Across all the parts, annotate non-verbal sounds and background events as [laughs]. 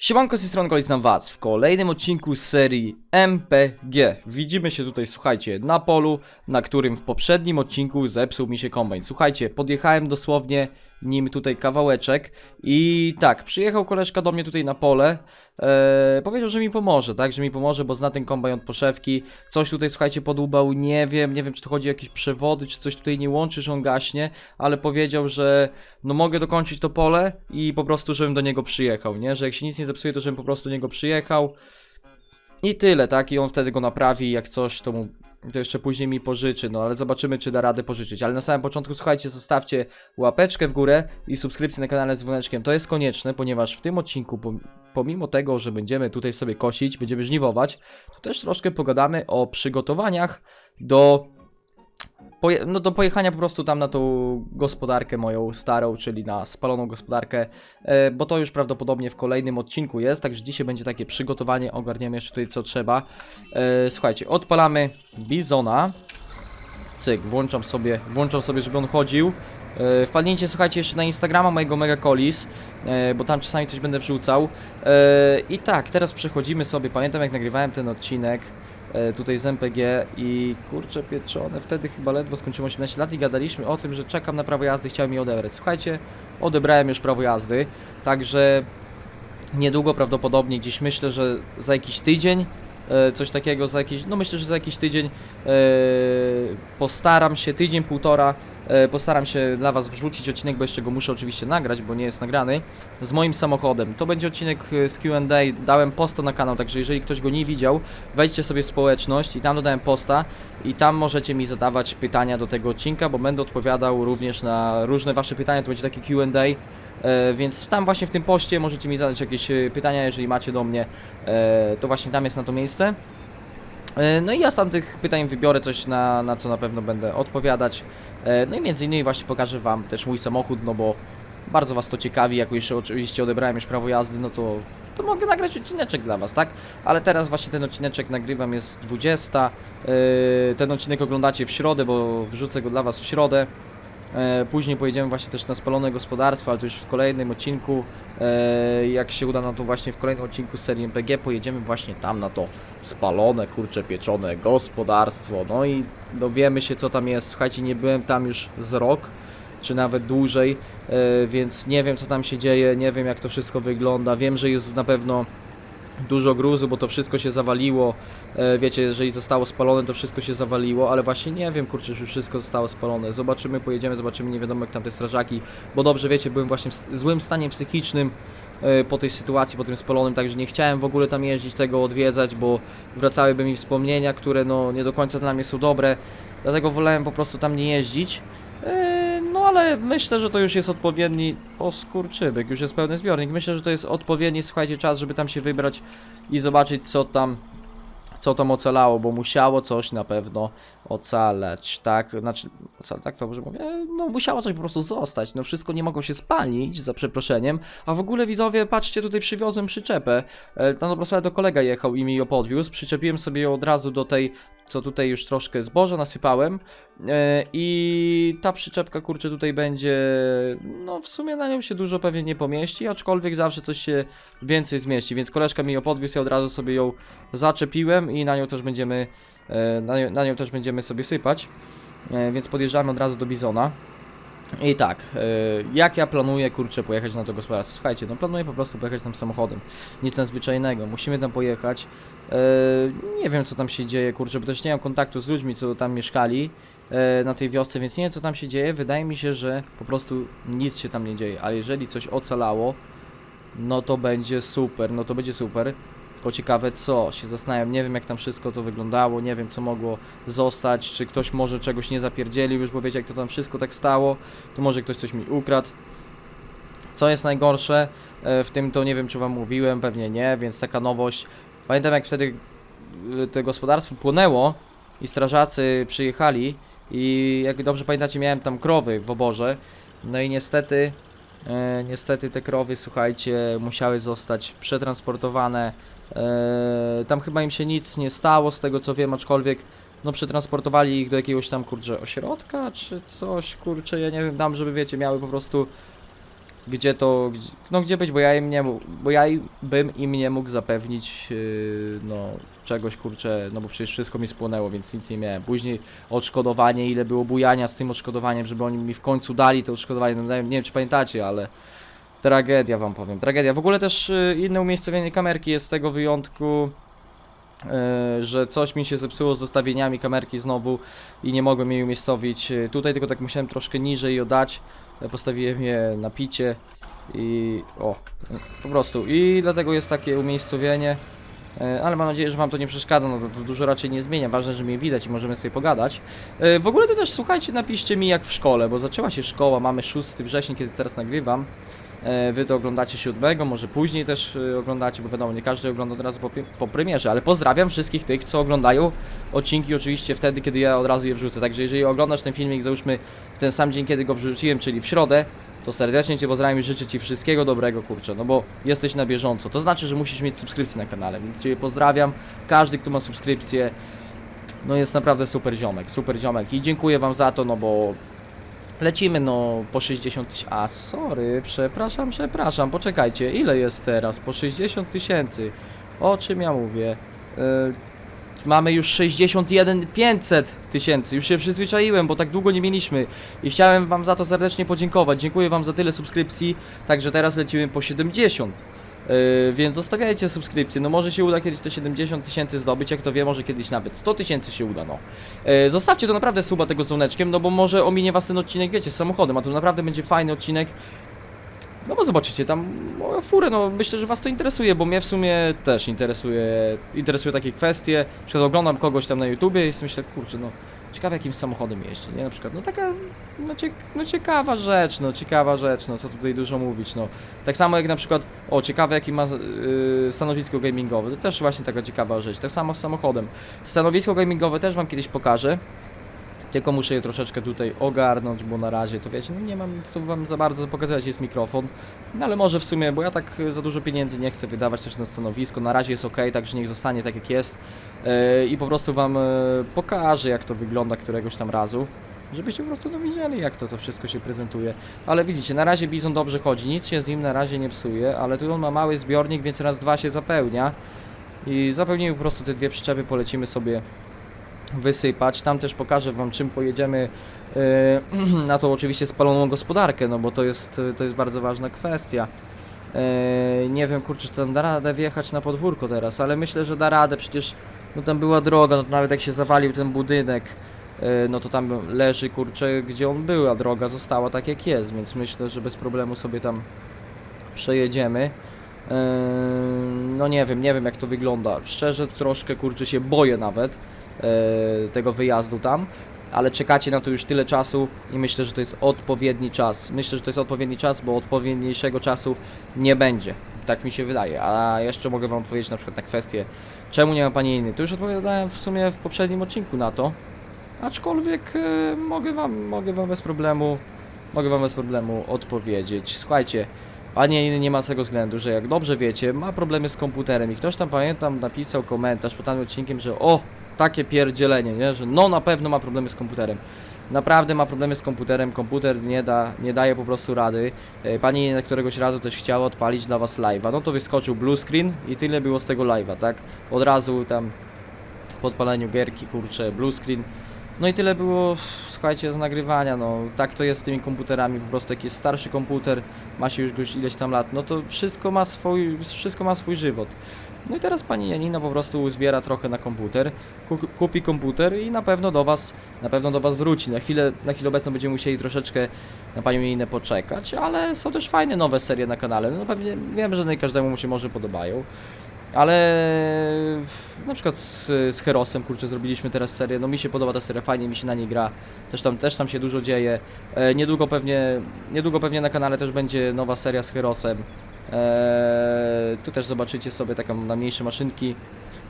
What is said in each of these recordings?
Siemanko, z tej strony Kolis na was w kolejnym odcinku serii MPG. Widzimy się tutaj, słuchajcie, na polu, na którym w poprzednim odcinku zepsuł mi się kombajn. Słuchajcie, podjechałem dosłownie nim tutaj kawałeczek. I tak, przyjechał koleżka do mnie tutaj na pole, e, powiedział, że mi pomoże, tak, że mi pomoże, bo zna ten kombajn od poszewki, coś tutaj, słuchajcie, podłubał, nie wiem, nie wiem, czy to chodzi o jakieś przewody, czy coś tutaj nie łączy, że on gaśnie, ale powiedział, że no mogę dokończyć to pole i po prostu, żebym do niego przyjechał, nie, że jak się nic nie zepsuje, to żebym po prostu do niego przyjechał. I tyle, tak, i on wtedy go naprawi, jak coś, to mu to jeszcze później mi pożyczy, no ale zobaczymy, czy da radę pożyczyć. Ale na samym początku, słuchajcie, zostawcie łapeczkę w górę i subskrypcję na kanale z dzwoneczkiem. To jest konieczne, ponieważ w tym odcinku, pom- pomimo tego, że będziemy tutaj sobie kosić, będziemy żniwować, to też troszkę pogadamy o przygotowaniach do Poje no do pojechania po prostu tam na tą gospodarkę moją starą, czyli na spaloną gospodarkę, e, bo to już prawdopodobnie w kolejnym odcinku jest, także dzisiaj będzie takie przygotowanie, ogarniemy jeszcze tutaj co trzeba. E, słuchajcie, odpalamy Bizona, cyk, włączam sobie, włączam sobie, żeby on chodził. E, wpadnijcie, słuchajcie, jeszcze na Instagrama mojego Megacolis, e, bo tam czasami coś będę wrzucał. E, I tak, teraz przechodzimy sobie, pamiętam jak nagrywałem ten odcinek, tutaj z MPG i kurczę pieczone, wtedy chyba ledwo skończyłem 18 lat i gadaliśmy o tym, że czekam na prawo jazdy, chciałem je odebrać. Słuchajcie, odebrałem już prawo jazdy, także niedługo prawdopodobnie gdzieś myślę, że za jakiś tydzień e, coś takiego za jakiś, no myślę, że za jakiś tydzień e, postaram się, tydzień, półtora e, postaram się dla was wrzucić odcinek, bo jeszcze go muszę oczywiście nagrać, bo nie jest nagrany, z moim samochodem. To będzie odcinek e, z Q&A, dałem posta na kanał, także jeżeli ktoś go nie widział, wejdźcie sobie w społeczność i tam dodałem posta i tam możecie mi zadawać pytania do tego odcinka, bo będę odpowiadał również na różne wasze pytania, to będzie taki Q&A, E, więc tam właśnie w tym poście możecie mi zadać jakieś e, pytania, jeżeli macie do mnie, e, to właśnie tam jest na to miejsce. E, no i ja z tamtych pytań wybiorę coś, na, na co na pewno będę odpowiadać. E, no i między innymi właśnie pokażę wam też mój samochód, no bo bardzo was to ciekawi, jak już oczywiście odebrałem już prawo jazdy, no to, to mogę nagrać odcineczek dla was, tak? Ale teraz właśnie ten odcineczek nagrywam, jest 20. E, ten odcinek oglądacie w środę, bo wrzucę go dla was w środę. E, Później pojedziemy właśnie też na spalone gospodarstwo, ale to już w kolejnym odcinku. e, Jak się uda, no to właśnie w kolejnym odcinku z serii MPG pojedziemy właśnie tam na to spalone, kurcze pieczone gospodarstwo. No i dowiemy się co tam jest. Słuchajcie, nie byłem tam już z rok, czy nawet dłużej, e, więc nie wiem co tam się dzieje, nie wiem jak to wszystko wygląda. Wiem, że jest na pewno dużo gruzu, bo to wszystko się zawaliło. E, wiecie, jeżeli zostało spalone, to wszystko się zawaliło, ale właśnie nie wiem, kurczę, że wszystko zostało spalone. Zobaczymy, pojedziemy, zobaczymy, nie wiadomo jak tam te strażaki, bo dobrze wiecie, byłem właśnie w złym stanie psychicznym e, po tej sytuacji, po tym spalonym, także nie chciałem w ogóle tam jeździć, tego odwiedzać, bo wracałyby mi wspomnienia, które no nie do końca dla mnie są dobre, dlatego wolałem po prostu tam nie jeździć. Ale myślę, że to już jest odpowiedni. O skurczybyk, już jest pełny zbiornik. Myślę, że to jest odpowiedni, słuchajcie, czas, żeby tam się wybrać i zobaczyć, co tam. Co tam ocalało, bo musiało coś na pewno ocalać, tak? Znaczy, ocal, tak dobrze mówię? No, musiało coś po prostu zostać. No, wszystko nie mogło się spalić, za przeproszeniem. A w ogóle widzowie, patrzcie, tutaj przywiozłem przyczepę. Tam po prostu to kolega jechał i mi ją podwiózł. Przyczepiłem sobie ją od razu do tej, co tutaj już troszkę zboża nasypałem. E, I ta przyczepka, kurczę, tutaj będzie. No, w sumie na nią się dużo pewnie nie pomieści, aczkolwiek zawsze coś się więcej zmieści. Więc koleżka mi ją podwiózł, ja od razu sobie ją zaczepiłem i na nią też będziemy. e, Na nią, na nią też będziemy sobie sypać. E, Więc podjeżdżamy od razu do bizona. I tak, e, jak ja planuję, kurczę, pojechać na to gospodarstwo? Słuchajcie, no planuję po prostu pojechać tam samochodem. Nic nadzwyczajnego, musimy tam pojechać. E, nie wiem, co tam się dzieje, kurczę, bo też nie mam kontaktu z ludźmi, co tam mieszkali e, na tej wiosce, więc nie wiem, co tam się dzieje. Wydaje mi się, że po prostu nic się tam nie dzieje, ale jeżeli coś ocalało, no to będzie super, no to będzie super. Tylko ciekawe co, się zastanawiam, nie wiem jak tam wszystko to wyglądało, nie wiem co mogło zostać, czy ktoś może czegoś nie zapierdzielił już, bo wiecie jak to tam wszystko tak stało, to może ktoś coś mi ukradł. Co jest najgorsze e, w tym to nie wiem czy wam mówiłem, pewnie nie, więc taka nowość. Pamiętam jak wtedy e, to gospodarstwo płonęło i strażacy przyjechali i jak dobrze pamiętacie miałem tam krowy w oborze, no i niestety E, niestety te krowy, słuchajcie, musiały zostać przetransportowane. E, tam chyba im się nic nie stało, z tego co wiem, aczkolwiek no przetransportowali ich do jakiegoś tam kurczę ośrodka czy coś, kurczę, ja nie wiem, tam żeby wiecie, miały po prostu gdzie to, no gdzie być, bo ja im nie mógł, bo ja bym im nie mógł zapewnić, yy, no czegoś kurczę, no bo przecież wszystko mi spłonęło, więc nic nie miałem. Później odszkodowanie, ile było bujania z tym odszkodowaniem, żeby oni mi w końcu dali to odszkodowanie, no nie wiem czy pamiętacie, ale tragedia wam powiem, tragedia. W ogóle też yy, inne umiejscowienie kamerki jest z tego wyjątku, yy, że coś mi się zepsuło z zestawieniami kamerki znowu i nie mogłem jej umiejscowić yy, tutaj, tylko tak musiałem troszkę niżej ją dać. Postawiłem je na picie i o, po prostu. I dlatego jest takie umiejscowienie. Ale mam nadzieję, że Wam to nie przeszkadza, no to, to dużo raczej nie zmienia. Ważne, że mnie widać i możemy sobie pogadać. W ogóle to też słuchajcie, napiszcie mi jak w szkole, bo zaczęła się szkoła, mamy 6 września, kiedy teraz nagrywam. E, Wy to oglądacie 7, może później też e, oglądacie, bo wiadomo, nie każdy ogląda od razu po, po premierze, ale pozdrawiam wszystkich tych, co oglądają odcinki oczywiście wtedy, kiedy ja od razu je wrzucę. Także jeżeli oglądasz ten filmik, załóżmy w ten sam dzień, kiedy go wrzuciłem, czyli w środę, to serdecznie Cię pozdrawiam i życzę Ci wszystkiego dobrego, kurczę, no bo jesteś na bieżąco. To znaczy, że musisz mieć subskrypcję na kanale, więc Cię pozdrawiam. Każdy, kto ma subskrypcję, no jest naprawdę super ziomek, super ziomek i dziękuję Wam za to, no bo lecimy no po 60 tysięcy. A sorry, przepraszam, przepraszam, poczekajcie, ile jest teraz? Po 60 tysięcy. O czym ja mówię? Yy, Mamy już 61 500 tysięcy. Już się przyzwyczaiłem, bo tak długo nie mieliśmy. I chciałem Wam za to serdecznie podziękować. Dziękuję Wam za tyle subskrypcji. Także teraz lecimy po 70. Yy, więc zostawiajcie subskrypcję. No może się uda kiedyś te 70 tysięcy zdobyć. Jak to wie, może kiedyś nawet 100 tysięcy się uda. No. Yy, zostawcie to naprawdę suba tego dzwoneczkiem, no bo może ominie Was ten odcinek, wiecie, z samochodem. A to naprawdę będzie fajny odcinek. No bo zobaczycie, tam moją furę, no myślę, że was to interesuje, bo mnie w sumie też interesuje, interesują takie kwestie. Na przykład oglądam kogoś tam na YouTubie i myślę, kurczę, no ciekawe jakim samochodem jeździ, nie? Na przykład, no taka, no, cie, no ciekawa rzecz, no ciekawa rzecz, no co tutaj dużo mówić, no. Tak samo jak na przykład, o ciekawe jaki ma yy, stanowisko gamingowe, to też właśnie taka ciekawa rzecz. Tak samo z samochodem. Stanowisko gamingowe też wam kiedyś pokażę. Tylko muszę je troszeczkę tutaj ogarnąć, bo na razie to wiecie, no nie mam co wam za bardzo pokazać, jest mikrofon. No ale może w sumie, bo ja tak y, za dużo pieniędzy nie chcę wydawać też na stanowisko. Na razie jest ok, także niech zostanie tak jak jest. Yy, I po prostu wam yy, pokażę jak to wygląda któregoś tam razu. Żebyście po prostu widzieli jak to, to wszystko się prezentuje. Ale widzicie, na razie Bizon dobrze chodzi, nic się z nim na razie nie psuje, ale tu on ma mały zbiornik, więc raz dwa się zapełnia. I zapełnimy po prostu te dwie przyczepy, polecimy sobie wysypać. Tam też pokażę wam czym pojedziemy e, [clears throat] na tą oczywiście spaloną gospodarkę, no bo to jest, to jest bardzo ważna kwestia. E, nie wiem kurczę, czy tam da radę wjechać na podwórko teraz, ale myślę, że da radę, przecież no tam była droga, no to nawet jak się zawalił ten budynek, e, no to tam leży kurczę gdzie on był, a droga została tak jak jest, więc myślę, że bez problemu sobie tam przejedziemy. No nie wiem, nie wiem jak to wygląda. Szczerze troszkę kurczę się boję nawet e, tego wyjazdu tam, ale czekacie na to już tyle czasu i myślę, że to jest odpowiedni czas. Myślę, że to jest odpowiedni czas, bo odpowiedniejszego czasu nie będzie. Tak mi się wydaje. A jeszcze mogę wam powiedzieć na przykład na kwestię, czemu nie ma pani innej. To już odpowiadałem w sumie w poprzednim odcinku na to. Aczkolwiek e, mogę wam, mogę wam bez problemu, mogę wam bez problemu odpowiedzieć. Słuchajcie, Panie inny nie ma z tego względu, że jak dobrze wiecie, ma problemy z komputerem i ktoś tam pamiętam napisał komentarz pod danym odcinkiem, że o, takie pierdzielenie, nie? że no na pewno ma problemy z komputerem. Naprawdę ma problemy z komputerem, komputer nie da, nie daje po prostu rady. E, Pani Inna któregoś razu też chciała odpalić dla was live'a, no to wyskoczył blue screen i tyle było z tego live'a, tak? Od razu tam po odpaleniu gierki, kurczę, blue screen. No i tyle było, słuchajcie, z nagrywania, no tak to jest z tymi komputerami, po prostu jak jest starszy komputer, ma się już ileś tam lat, no to wszystko ma swój, wszystko ma swój żywot. No i teraz pani Janina po prostu zbiera trochę na komputer, ku- kupi komputer i na pewno do was, na pewno do was wróci. Na chwilę, na chwilę obecną będziemy musieli troszeczkę na panią Janinę poczekać, ale są też fajne nowe serie na kanale. No pewnie wiem, że nie każdemu się może podobają. Ale na przykład z, z Herosem, kurczę, zrobiliśmy teraz serię. No mi się podoba ta seria, fajnie mi się na niej gra. Też tam, też tam się dużo dzieje. E, niedługo pewnie, niedługo pewnie na kanale też będzie nowa seria z Herosem. E, tu też zobaczycie sobie taką na mniejsze maszynki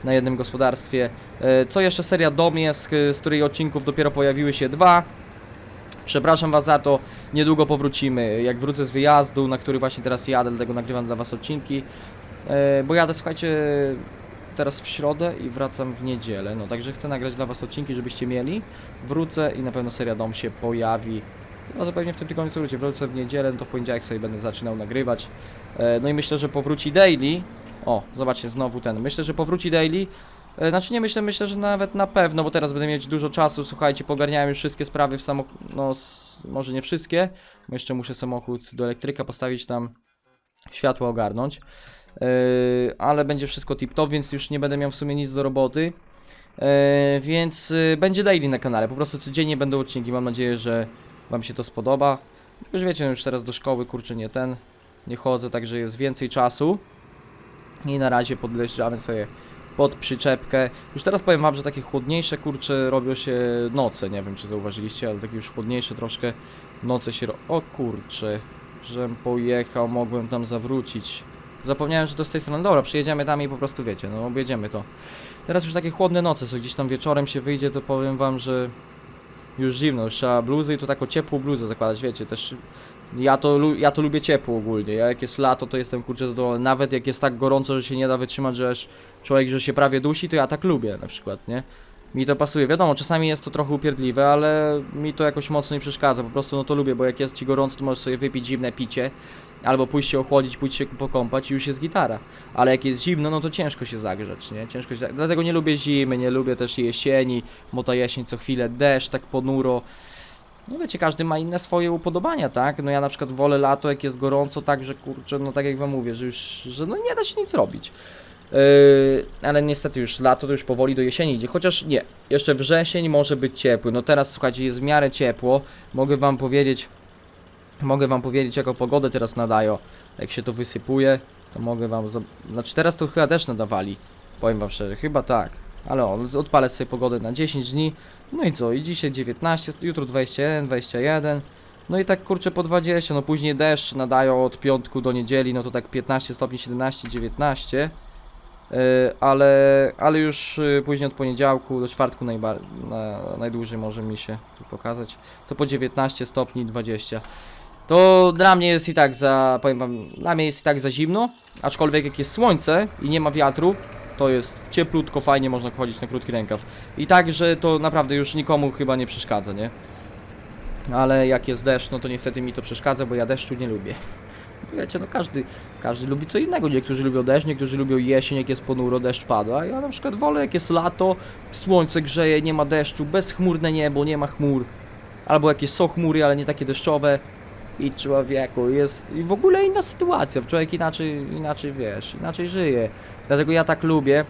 na jednym gospodarstwie. E, co jeszcze seria Dom jest, z której odcinków dopiero pojawiły się dwa. Przepraszam Was za to, niedługo powrócimy. Jak wrócę z wyjazdu, na który właśnie teraz jadę, dlatego nagrywam dla Was odcinki. E, bo jadę, słuchajcie, teraz w środę i wracam w niedzielę. No także chcę nagrać dla Was odcinki, żebyście mieli. Wrócę i na pewno seria Dom się pojawi No zapewne w tym tygodniu co wrócę w niedzielę, no to w poniedziałek sobie będę zaczynał nagrywać. E, no i myślę, że powróci daily. O, zobaczcie, znowu ten. Myślę, że powróci daily. E, Znaczy nie myślę, myślę, że nawet na pewno, bo teraz będę mieć dużo czasu. Słuchajcie, pogarniałem już wszystkie sprawy w samochodzie. No, może nie wszystkie. Bo jeszcze muszę samochód do elektryka postawić tam, światło ogarnąć. Yy, ale będzie wszystko tip-top, więc już nie będę miał w sumie nic do roboty. Yy, więc yy, będzie daily na kanale. Po prostu codziennie będą odcinki. Mam nadzieję, że Wam się to spodoba. Już wiecie, no już teraz do szkoły, kurczę, nie ten. Nie chodzę, także jest więcej czasu. I na razie podleżamy sobie pod przyczepkę. Już teraz powiem Wam, że takie chłodniejsze kurcze robią się noce. Nie wiem, czy zauważyliście, ale takie już chłodniejsze troszkę noce się ro... O kurczę, żem pojechał, mogłem tam zawrócić. Zapomniałem, że to z tej strony. Dobra, przyjedziemy tam i po prostu wiecie, no objedziemy to. Teraz już takie chłodne noce są, gdzieś tam wieczorem się wyjdzie, to powiem Wam, że już zimno, już trzeba bluzy i to taką ciepłą bluzę zakładać, wiecie, też ja to, ja to lubię ciepło ogólnie, ja jak jest lato, to jestem kurczę zadowolony, nawet jak jest tak gorąco, że się nie da wytrzymać, że człowiek, że się prawie dusi, to ja tak lubię na przykład, nie? Mi to pasuje, wiadomo, czasami jest to trochę upierdliwe, ale mi to jakoś mocno nie przeszkadza, po prostu no to lubię, bo jak jest ci gorąco, to możesz sobie wypić zimne picie, albo pójść się ochłodzić, pójść się pokąpać i już jest gitara. Ale jak jest zimno, no to ciężko się zagrzać, nie? Ciężko się... Dlatego nie lubię zimy, nie lubię też jesieni, bo ta jesień co chwilę deszcz, tak ponuro. No wiecie, każdy ma inne swoje upodobania, tak? No ja na przykład wolę lato, jak jest gorąco, tak, że kurczę, no tak jak wam mówię, że już, że no nie da się nic robić. Yy, ale niestety już lato to już powoli do jesieni idzie, chociaż nie, jeszcze wrzesień może być ciepły. No teraz słuchajcie, jest w miarę ciepło. Mogę wam powiedzieć, mogę wam powiedzieć jaką pogodę teraz nadają. Jak się to wysypuje, to mogę wam, znaczy teraz to chyba też nadawali. Powiem wam szczerze, chyba tak. Ale o, odpalę sobie pogodę na 10 dni. No i co? I dzisiaj 19, jutro 21, 21. No i tak kurczę po 20, no później deszcz nadają od piątku do niedzieli, no to tak 15 stopni, 17, 19. Yy, ale, ale już yy, później od poniedziałku do czwartku najbar- na, najdłużej może mi się pokazać. To po 19 stopni 20. To dla mnie jest i tak za, powiem wam, dla mnie jest i tak za zimno, aczkolwiek jak jest słońce i nie ma wiatru, to jest cieplutko, fajnie można chodzić na krótki rękaw. I tak, że to naprawdę już nikomu chyba nie przeszkadza, nie? Ale jak jest deszcz, no to niestety mi to przeszkadza, bo ja deszczu nie lubię. [laughs] Wiecie, no każdy, każdy lubi co innego. Niektórzy lubią deszcz, niektórzy lubią jesień, jak jest ponuro, deszcz pada. Ja na przykład wolę, jak jest lato, słońce grzeje, nie ma deszczu, bezchmurne niebo, nie ma chmur. Albo jakieś są chmury, ale nie takie deszczowe. I człowieku, jest i w ogóle inna sytuacja. Człowiek inaczej, inaczej wiesz, inaczej żyje. Dlatego ja tak lubię.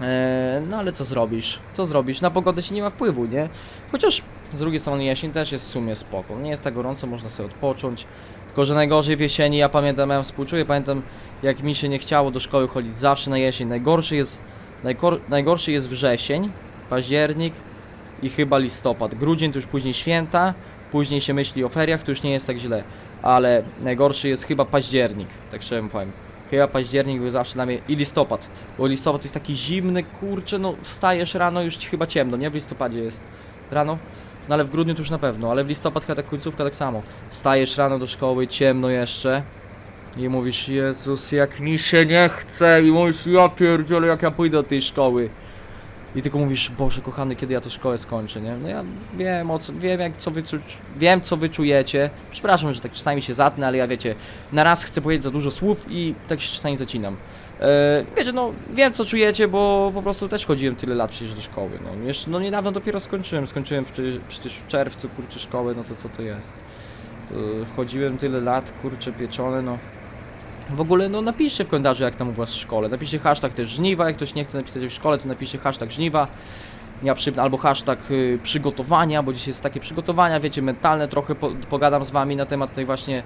Eee, no ale co zrobisz? Co zrobisz? Na pogodę się nie ma wpływu, nie? Chociaż z drugiej strony jesień też jest w sumie spoko. Nie jest tak gorąco, można sobie odpocząć. Tylko, że najgorzej w jesieni, ja pamiętam, ja współczuję, pamiętam jak mi się nie chciało do szkoły chodzić zawsze na jesień. Najgorszy jest, najgor, najgorszy jest wrzesień, październik i chyba listopad. Grudzień to już później święta, później się myśli o feriach, to już nie jest tak źle. Ale najgorszy jest chyba październik, tak szczerze powiem. Chyba październik był zawsze dla mnie i listopad. Bo listopad to jest taki zimny, kurczę, no wstajesz rano, już chyba ciemno, nie? W listopadzie jest rano. No ale w grudniu to już na pewno, ale w listopad tak końcówka tak samo. Wstajesz rano do szkoły, ciemno jeszcze. I mówisz, Jezus, jak mi się nie chce. I mówisz, ja pierdzielę, jak ja pójdę do tej szkoły. I tylko mówisz, Boże kochany, kiedy ja tę szkołę skończę, nie? No ja wiem, o co, wiem, jak, co wy, wiem, co wy czujecie. Przepraszam, że tak czasami się zatnę, ale ja wiecie, na raz chcę powiedzieć za dużo słów i tak się czasami zacinam. E, wiecie, no wiem co czujecie, bo po prostu też chodziłem tyle lat przecież do szkoły. No, jeszcze, no niedawno dopiero skończyłem. Skończyłem przecież, przecież w czerwcu kurczę szkołę, no to co to jest? To chodziłem tyle lat, kurczę pieczone, no. W ogóle, no napiszcie w komentarzu jak tam u was w szkole. Napiszcie hashtag też żniwa, jak ktoś nie chce napisać w szkole, to napiszcie hashtag żniwa. Ja przy, albo hashtag y, przygotowania, bo dzisiaj jest takie przygotowania, wiecie, mentalne, trochę po, pogadam z wami na temat tej właśnie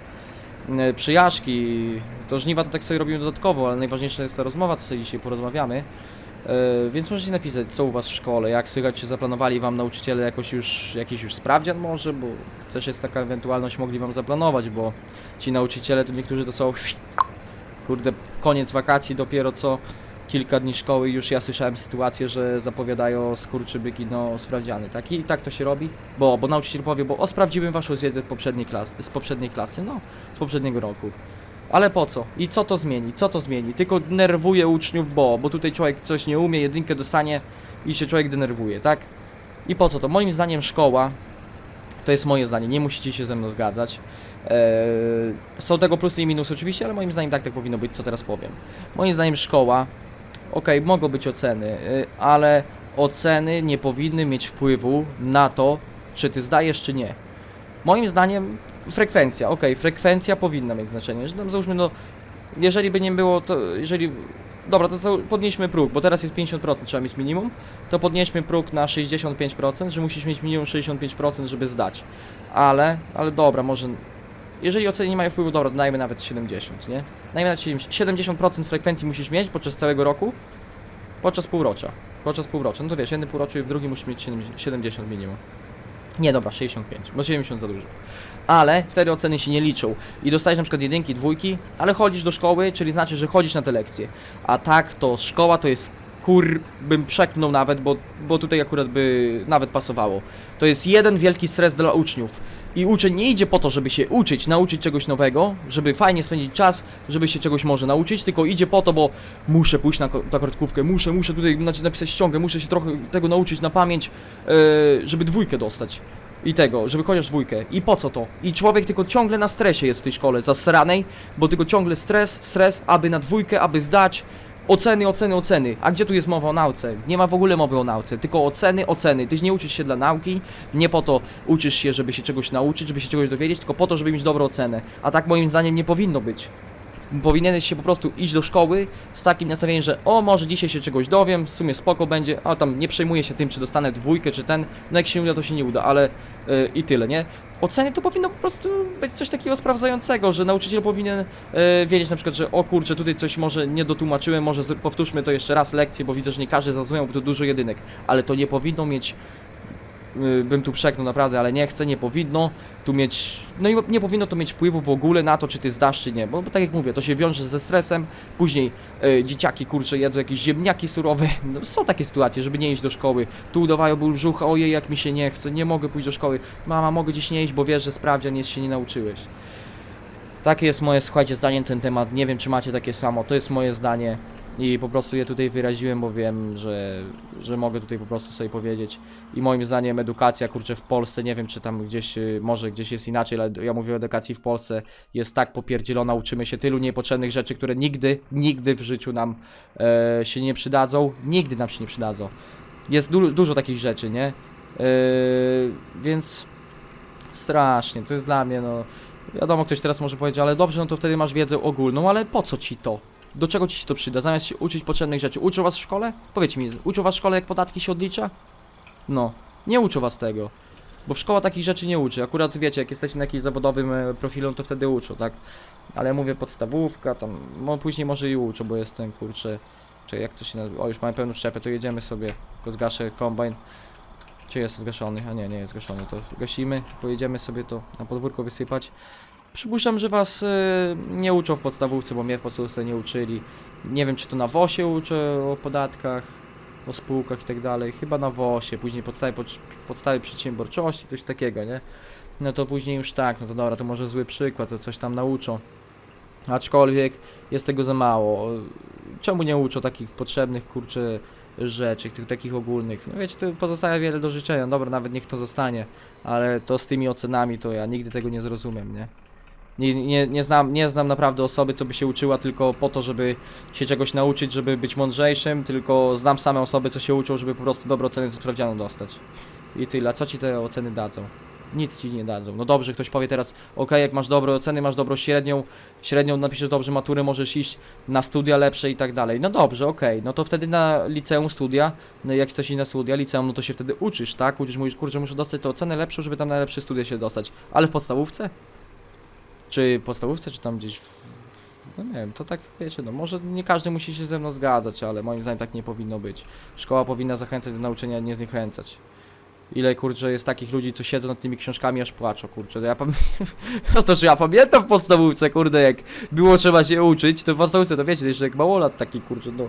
y. To żniwa to tak sobie robimy dodatkowo, ale najważniejsza jest ta rozmowa, co sobie dzisiaj porozmawiamy. Y, więc możecie napisać, co u was w szkole, jak słychać, czy zaplanowali wam nauczyciele jakoś już, jakiś już sprawdzian może, bo też jest taka ewentualność, mogli wam zaplanować, bo ci nauczyciele to niektórzy to są kurde, koniec wakacji dopiero co kilka dni szkoły już ja słyszałem sytuację, że zapowiadają skurczybyki no sprawdziany, tak? I tak to się robi, bo, bo nauczyciel powie, bo o sprawdziłem waszą wiedzę poprzedniej klas, z poprzedniej klasy, no, z poprzedniego roku. Ale po co? I co to zmieni? Co to zmieni? Tylko denerwuje uczniów, bo, bo tutaj człowiek coś nie umie, jedynkę dostanie i się człowiek denerwuje, tak? I po co to? Moim zdaniem szkoła To jest moje zdanie, nie musicie się ze mną zgadzać. Eee, są tego plusy i minusy oczywiście, ale moim zdaniem tak tak powinno być, co teraz powiem. Moim zdaniem szkoła, okej, mogą być oceny, y, ale oceny nie powinny mieć wpływu na to, czy ty zdajesz, czy nie. Moim zdaniem frekwencja, okej, frekwencja powinna mieć znaczenie, że tam załóżmy, no, jeżeli by nie było, to jeżeli, dobra, to podnieśmy próg, bo teraz jest 50%, trzeba mieć minimum, to podnieśmy próg na 65%, że musisz mieć minimum 65%, żeby zdać. Ale, ale dobra, może, jeżeli oceny nie mają wpływu, dobra, dajmy nawet 70, nie? Dajmy nawet 70, 70% frekwencji musisz mieć podczas całego roku, podczas półrocza, podczas półrocza, no to wiesz, jeden półroczu i w drugim musisz mieć 70 70 minimum. Nie, dobra, 65, bo 70 za dużo. Ale wtedy oceny się nie liczą i dostajesz na przykład jedynki, dwójki, ale chodzisz do szkoły, czyli znaczy, że chodzisz na te lekcje. A tak, to szkoła to jest kur... bym przeknął nawet, bo, bo tutaj akurat by nawet pasowało. To jest jeden wielki stres dla uczniów. I uczeń nie idzie po to, żeby się uczyć, nauczyć czegoś nowego, żeby fajnie spędzić czas, żeby się czegoś może nauczyć, tylko idzie po to, bo muszę pójść na, na kartkówkę, muszę, muszę tutaj napisać ściągę, muszę się trochę tego nauczyć na pamięć, yy, żeby dwójkę dostać. I tego, żeby chociaż dwójkę. I po co to? I człowiek tylko ciągle na stresie jest w tej szkole, zasranej, bo tylko ciągle stres, stres, aby na dwójkę, aby zdać. Oceny, oceny, oceny. A gdzie tu jest mowa o nauce? Nie ma w ogóle mowy o nauce, tylko oceny, oceny. Ty nie uczysz się dla nauki, nie po to uczysz się, żeby się czegoś nauczyć, żeby się czegoś dowiedzieć, tylko po to, żeby mieć dobrą ocenę. A tak moim zdaniem nie powinno być. Powinieneś się po prostu iść do szkoły z takim nastawieniem, że o, może dzisiaj się czegoś dowiem, w sumie spoko będzie, a tam nie przejmuję się tym, czy dostanę dwójkę, czy ten, no jak się nie uda, to się nie uda, ale yy, i tyle, nie? Oceny to powinno po prostu być coś takiego sprawdzającego, że nauczyciel powinien e, wiedzieć na przykład, że o kurczę, tutaj coś może nie dotłumaczyłem, może powtórzmy to jeszcze raz lekcję, bo widzę, że nie każdy zrozumiał, bo to dużo jedynek, ale to nie powinno mieć, bym tu przeknął naprawdę, ale nie chcę, nie powinno tu mieć, no i nie powinno to mieć wpływu w ogóle na to, czy ty zdasz, czy nie, bo, bo tak jak mówię, to się wiąże ze stresem, później e, dzieciaki, kurczę, jedzą jakieś ziemniaki surowe, [laughs] no, są takie sytuacje, żeby nie iść do szkoły, tu udawają ból brzuch, ojej, jak mi się nie chce, nie mogę pójść do szkoły, mama, mogę dziś nie iść, bo wiesz, że sprawdzian jest, się nie nauczyłeś. Takie jest moje, słuchajcie, zdanie na ten temat. Nie wiem, czy macie takie samo. To jest moje zdanie i po prostu je tutaj wyraziłem, bo wiem, że, że mogę tutaj po prostu sobie powiedzieć. I moim zdaniem edukacja, kurczę, w Polsce, nie wiem, czy tam gdzieś, y, może gdzieś jest inaczej, ale ja mówię o edukacji w Polsce, jest tak popierdzielona, uczymy się tylu niepotrzebnych rzeczy, które nigdy, nigdy w życiu nam e, się nie przydadzą. Nigdy nam się nie przydadzą. Jest du dużo takich rzeczy, nie? E, więc strasznie, to jest dla mnie, no... Wiadomo, ktoś teraz może powiedzieć, ale dobrze, no to wtedy masz wiedzę ogólną, ale po co ci to? Do czego ci się to przyda? Zamiast się uczyć potrzebnych rzeczy. Uczą was w szkole? Powiedz mi, uczą was w szkole, jak podatki się odlicza? No, nie uczą was tego. Bo w szkoła takich rzeczy nie uczy. Akurat wiecie, jak jesteście na jakimś zawodowym e, profilu, to wtedy uczą, tak? Ale mówię podstawówka, tam, no później może i uczą, bo jestem, kurczę... Czy jak to się nazywa? O, już mamy pełną szczepę, to jedziemy sobie. Tylko zgaszę kombajn. Czy jest zgaszony? A nie, nie jest zgaszony. To gasimy, pojedziemy sobie to na podwórko wysypać. Przypuszczam, że was y, nie uczą w podstawówce, bo mnie w podstawówce nie uczyli. Nie wiem, czy to na WOSie uczę o podatkach, o spółkach i tak dalej. Chyba na WOSie, później podstawy, podstawy przedsiębiorczości, coś takiego, nie? No to później już tak, no to dobra, to może zły przykład, to coś tam nauczą. Aczkolwiek jest tego za mało. Czemu nie uczą takich potrzebnych, kurczę, rzeczy, tych takich ogólnych? No wiecie, to pozostaje wiele do życzenia. Dobra, nawet niech to zostanie, ale to z tymi ocenami to ja nigdy tego nie zrozumiem, nie? Nie, nie, nie, znam, nie znam naprawdę osoby, co by się uczyła tylko po to, żeby się czegoś nauczyć, żeby być mądrzejszym, tylko znam same osoby, co się uczą, żeby po prostu dobre oceny ze sprawdzianu dostać. I tyle. Co ci te oceny dadzą? Nic ci nie dadzą. No dobrze, ktoś powie teraz, ok, jak masz dobre oceny, masz dobrą średnią, średnią napiszesz dobrze maturę, możesz iść na studia lepsze i tak dalej. No dobrze, okej, no to wtedy na liceum studia, no jak chcesz iść na studia, liceum, no to się wtedy uczysz, tak? Uczysz, mówisz, kurczę, muszę dostać tę ocenę lepszą, żeby tam na lepsze studia się dostać. Ale w podstawówce? Czy podstawówce, czy tam gdzieś w... No nie wiem, to tak wiecie, no może nie każdy musi się ze mną zgadzać, ale moim zdaniem tak nie powinno być. Szkoła powinna zachęcać do nauczenia, nie zniechęcać. Ile kurczę jest takich ludzi, co siedzą nad tymi książkami, aż płaczą, kurczę. To ja pam... [laughs] no to, że ja pamiętam w podstawówce, kurde, jak było trzeba się uczyć, to w podstawówce, to wiecie, jeszcze jak małolat taki, kurczę, no.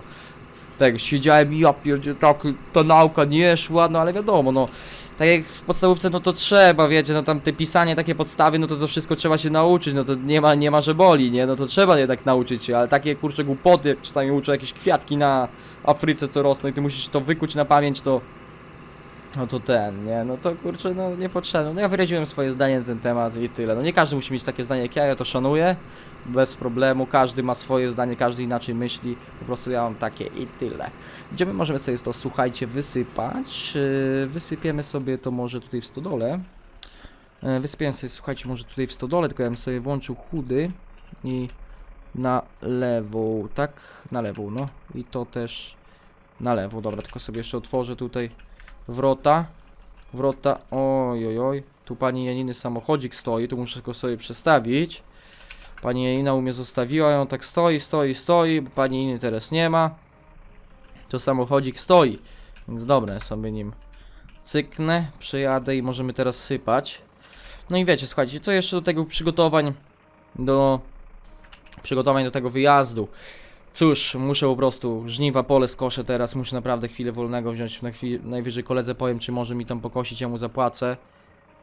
Tak, siedziałem i ja pierdzie, tak, ta nauka nie szła, no ale wiadomo, no. Tak jak w podstawówce, no to trzeba, wiecie, no tam te pisanie, takie podstawy, no to to wszystko trzeba się nauczyć, no to nie ma, nie ma, że boli, nie? No to trzeba jednak nauczyć się, ale takie, kurczę, głupoty, jak czasami uczę jakieś kwiatki na Afryce, co rosną i ty musisz to wykuć na pamięć, to No to ten, nie? No to kurczę, no niepotrzebne. No ja wyraziłem swoje zdanie na ten temat i tyle. No nie każdy musi mieć takie zdanie jak ja, ja to szanuję. Bez problemu, każdy ma swoje zdanie, każdy inaczej myśli. Po prostu ja mam takie i tyle. Idziemy, możemy sobie to, słuchajcie, wysypać. Yy, Wysypiemy sobie to może tutaj w stodole. Yy, Wysypiemy sobie, słuchajcie, może tutaj w stodole, tylko ja bym sobie włączył chudy i na lewą, tak? Na lewą, no. I to też na lewo. Dobra, tylko sobie jeszcze otworzę tutaj wrota. Wrota, oj, oj, oj. Tu pani Janiny samochodzik stoi, tu muszę go sobie przestawić. Pani Janina u mnie zostawiła, ją tak stoi, stoi, stoi, bo pani Janiny teraz nie ma. To samochodzik stoi, więc dobra, ja sobie nim cyknę, przejadę i możemy teraz sypać. No i wiecie, słuchajcie, co jeszcze do tego przygotowań do przygotowań do tego wyjazdu. Cóż, muszę po prostu żniwa pole skoszę teraz, muszę naprawdę chwilę wolnego wziąć, na najwyżej koledze powiem, czy może mi tam pokosić, ja mu zapłacę.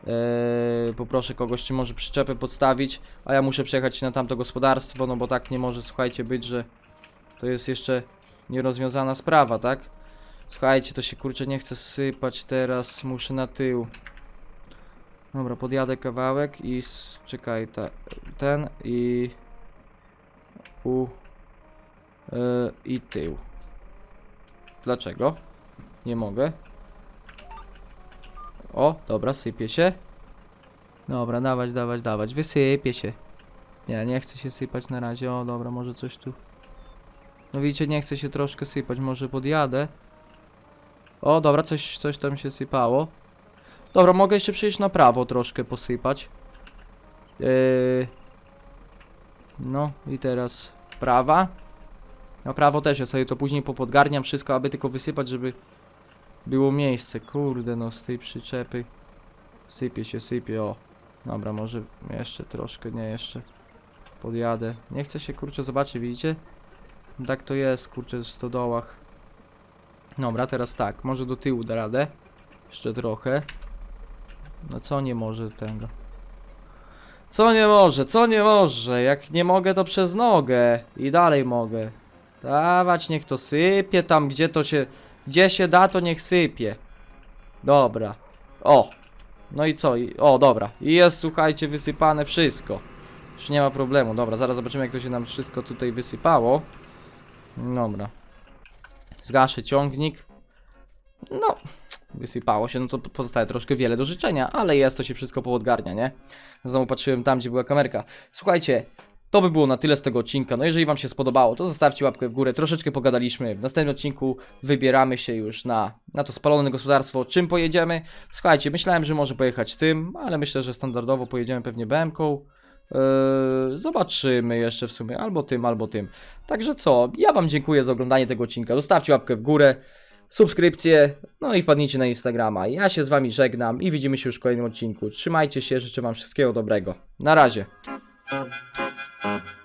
Eee, poproszę kogoś, czy może przyczepę podstawić, a ja muszę przejechać na tamto gospodarstwo, no bo tak nie może, słuchajcie, być, że to jest jeszcze nierozwiązana sprawa, tak? Słuchajcie, to się kurczę nie chce sypać teraz, muszę na tył. Dobra, podjadę kawałek i czekaj, ta, ten i u yy, i tył. Dlaczego? Nie mogę. O, dobra, sypie się. Dobra, dawać, dawać, dawać. Wysypie się. Nie, nie chce się sypać na razie. O, dobra, może coś tu. No widzicie, nie chce się troszkę sypać. Może podjadę. O, dobra, coś, coś tam się sypało. Dobra, mogę jeszcze przejść na prawo troszkę posypać. Yy... No i teraz prawa. Na prawo też, ja sobie to później popodgarniam wszystko, aby tylko wysypać, żeby było miejsce. Kurde, no z tej przyczepy sypie się, sypie, o. Dobra, może jeszcze troszkę, nie jeszcze. Podjadę. Nie chcę się, kurczę, zobaczyć, widzicie? Tak to jest, kurczę, w stodołach. Dobra, teraz tak, może do tyłu da radę. Jeszcze trochę. No co nie może tego? Co nie może, co nie może? Jak nie mogę, to przez nogę. I dalej mogę. Dawać, niech to sypie tam, gdzie to się... Gdzie się da, to niech sypie. Dobra. O. No i co? O, dobra. I jest, słuchajcie, wysypane wszystko. Już nie ma problemu. Dobra, zaraz zobaczymy, jak to się nam wszystko tutaj wysypało. Dobra. Zgaszę ciągnik. No, wysypało się, no to pozostaje troszkę wiele do życzenia, ale jest, to się wszystko poodgarnia, nie? Znowu patrzyłem tam, gdzie była kamerka. Słuchajcie, to by było na tyle z tego odcinka. No jeżeli wam się spodobało, to zostawcie łapkę w górę. Troszeczkę pogadaliśmy. W następnym odcinku wybieramy się już na, na to spalone gospodarstwo. Czym pojedziemy? Słuchajcie, myślałem, że może pojechać tym, ale myślę, że standardowo pojedziemy pewnie BM-ką. Yy, zobaczymy jeszcze w sumie, albo tym, albo tym. Także co, ja wam dziękuję za oglądanie tego odcinka. Zostawcie łapkę w górę, subskrypcję, no i wpadnijcie na Instagrama. Ja się z wami żegnam i widzimy się już w kolejnym odcinku. Trzymajcie się, życzę wam wszystkiego dobrego. Na razie. Uh-huh.